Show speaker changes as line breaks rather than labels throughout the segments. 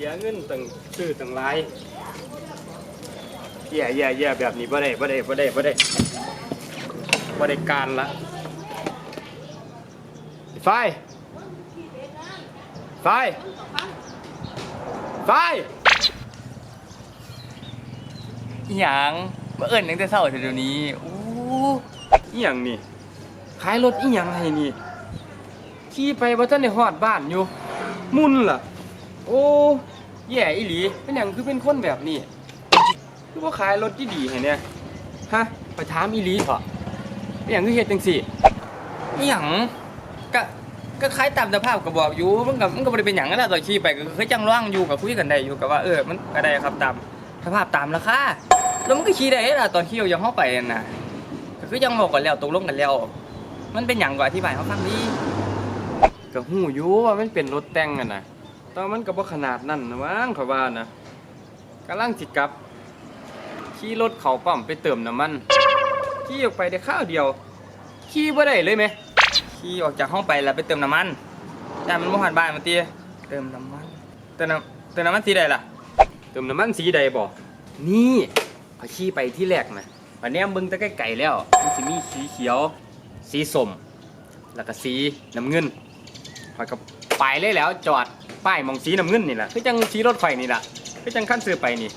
สียเงินตั้งซื้อตั้งหลายแย่แย่แย่แบบนี้บ่ได้บ่ได้บ่ได้บ่ได้บ่ได้การละไฟ ไฟ ไฟ
อีหยังมาเอิ้นตั้งแต่เช้าถึงเดี๋ยวนี้อู้
อีหยังนี่ขายรถอีหยังให้นี่ขี่ไปบ่ทันได้ฮอดบ้านอยู่ มุนล่ะ โอ้แย่อีหลีเป็นหยังคือเป็นคนแบบนี้ คือบ่ขายรถดีๆให้เนี่ยฮะไปถามอีหลีเถอะเป็นหยังคือเฮ็ดจังซี่
อีหยังก็ก็คล้ายตามสภาพก็บอกอยู่มันก็มันก็บ่ได้เป็นหยังนั่นแหละตอนขี่ไปก็คือจังร่างอยู่กับคุยกันได้อยู่กับว่าเออมันก็ได้ครับตามสภาพตามราคาแล้วมันก็ขี่ได้ล่ะตอนขี่ยังเข้าไปนั่นน่ะก็คือยังบอกกันแล้วตกลงกันแล้ว มันเป็นหยังก็อธิบายเขาฟังดี
ก็ฮู้อยู่ว่ามันเป็นรถแต่งอะนะ แต่ว่ามันก็บ่ขนาดนั้นนะมั้งข้อยว่านะกำลังสิกลับ ขี่รถเข้าปั๊มไปเติมน้ำมัน ขี่ออกไปได้ข้าวเดียว ขี่บ่ได้เลยไหม
ขี่ออกจากห้องไปแล้วไปเติมน้ำมันแต่มันบ่หันบ้านมาตีเติมน้ำมัน เติมน้ำเติมน้ำมันสีใดล่ะ
เติมน้ำมันสีใดบ่นี่พอขี่ไปที่แรกนะวันนี้เบิ่งแต่ไกลๆแล้วมันสิมีสีเขียว สีส้มแล้วก็สีน้ำเงินพอยก็ไปเลยแล้วจอด ป้ายหมองสีน้ำเงินนี่แหละคือจังสีรถไฟนี่แหละคือจังขั้นซื้อไปนี่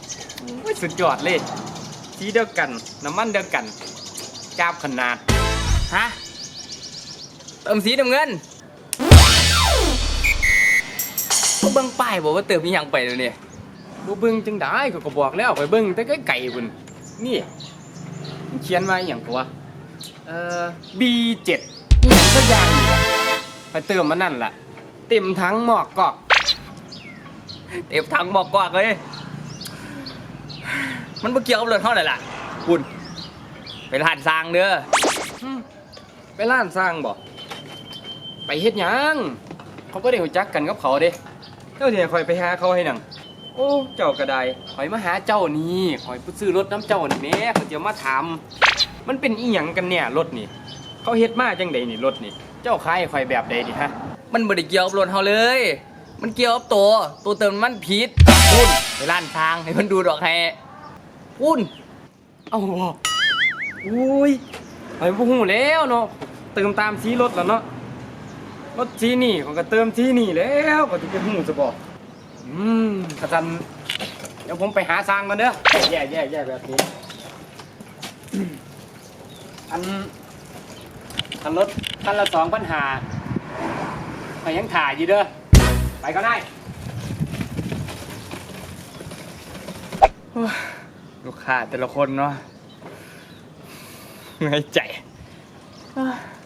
โอ้ยสุดยอดเลยสีเดียวกัน น้ำมันเดียวกันจ้าบขนาด
ฮะเติมสีน้ำเงินก็เบิ่งป้ายบอกว่าเติมมีหยังไปแล้วเนี่ย
บ่เบิ่งจังได้ก็ก็บอกแล้วไปเบิ่งแต่ไกลๆพุ่นนี่มันเขียนมาอหย่างกว่าเอ่อ B7 อหย่างสักอย่างนี่ล่ะไปเติมมานั่นล่ะ เต็มทั้งหมอกกอก
เต็มถังบอกกวากเลยมันบ่เกี่ยวกับเรื่องเท่าไหร่ล่ะคุณไปร้านสร้างเด้อ
อืมไปร้านสร้างบ่ไปเฮ็ดหยังเขาก็ได้รู้จักกันกับเขาเด้เจ้าสิให้ข่อยไปหาเขาให้หนังโอ้เจ้าก็ได้ข่อยมาหาเจ้านี่ข่อยไปซื้อรถน้ำเจ้านี่แหม่เขาจะมาถามมันเป็นอีหยังกันเนี่ยรถนี่ เขาเฮ็ดมาจังไดนี่รถนี่ เจ้าขายให้ข่อยแบบใดดิฮะ
มันบ่ได้เกี่ยวกับรถเฮาเลย มันเกี่ยวกับตัว ตัวเติมมันผิดคุณไปร้านทางให้มันดูดอกให้คุณ
เอาบ่อุ้ยข่อยบ่ฮู้แล้วเนาะเติมตามสีรถแล้วเนาะรถสีนี่ขาก็เติมสีนี่แล้วก็สิไปฮู้ซะบ่อืมกระทันเดี๋ยวผมไปหาสร้างก่อนเด้อแย่แย่แย่แบบนี้อันอันรถคันละสองปัญหาไปยังถ่ายอยู่เด้อ ไปก็ได้
ลูกค้าแต่ละคนเนาะเหนื่อยใจ
เ